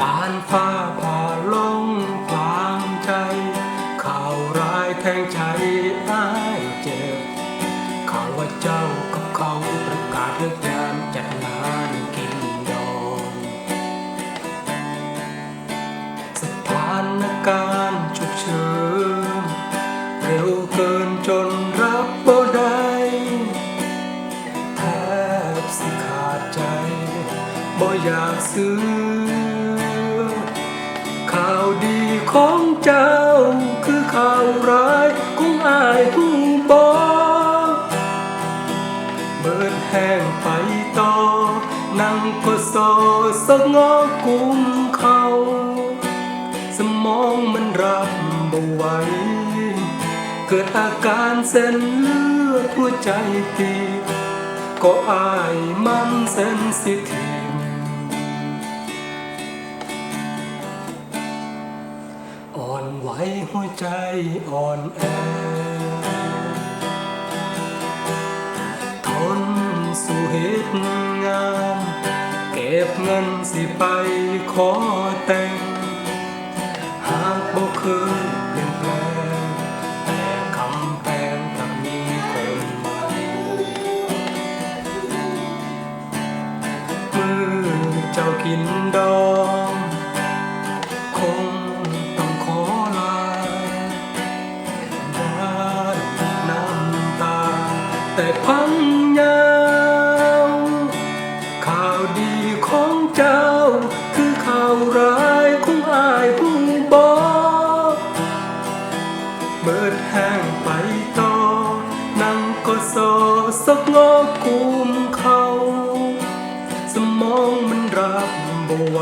ตานฟ้าผ่าลงกลางใจ ข่าวร้ายแทงใจอ้ายเจ็บ ข่าวว่าเจ้ากับเขาประกาศเลิกยามจัดงานกินดองสถานการณ์ฉุกเฉินเร็วเกินจนรับบ่ได้แทบสิขาดใจบ่อยากซื้อ ดีของเจ้า คือข่าวร้ายของอายผู้บอกเบิดแห้งไปต่อ นั่งก็โซสกงอกุมเขาสมองมันรับบ่ไหวเกิดอาการเส้นเลือดหัวใจตีก็อายมันเซนซิที ใจอ่อนแอ ทนสู่เหตุงานเก็บเงินสิไปขอแต่ง หากบ่เคยเปลี่ยนแปลงแต่คำแปลงกับมีคนใหม่มือเจ้ากินดอง ยาวข่าวดีของเจ้า คือข่าวร้ายของอายผู้บอกเบิดแห้งไปต่อนั่งก็โซสกงอกุมเขา สมองมันรับบ่ไหว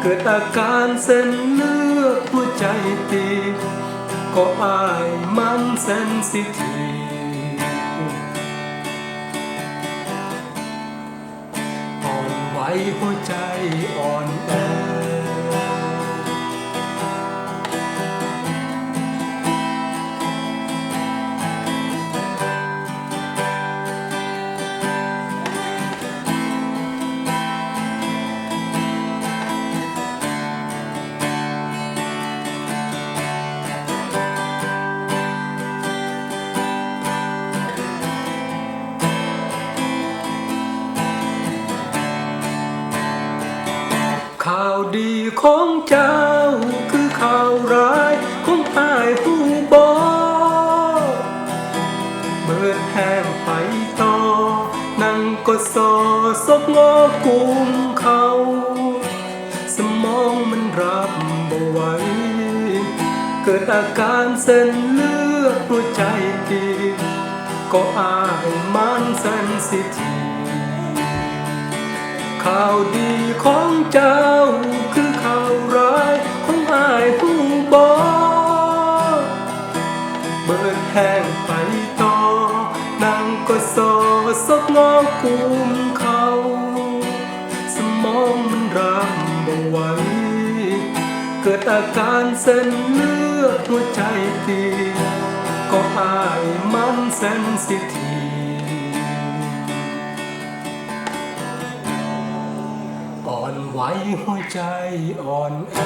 เกิดอาการเส้นเลือดหัวใจตีก็อายมันเซนซิทีฟ หวหัวใจอ่อนแอ ดีของเจ้า คือข่าวร้ายของอายผู้บอเบิดแห้งไปต่อ นั่งก็โซซกงอกุมเขา สมองมันรับบ่ไหวเกิดอาการเส้นเลือดหัวใจตีก็อายมันเซนซิที ข่าวดีของเจ้า คือข่าวร้ายของอายผู้บอเบิดแห้งไปต่อนั่งก็โซซกงอกุมเขาสมองมันรับบ่ไหวเกิดอาการเส้นเลือดหัวใจตีก็อายมันเซนซิที อ่อนไหวหัวใจอ่อนแอ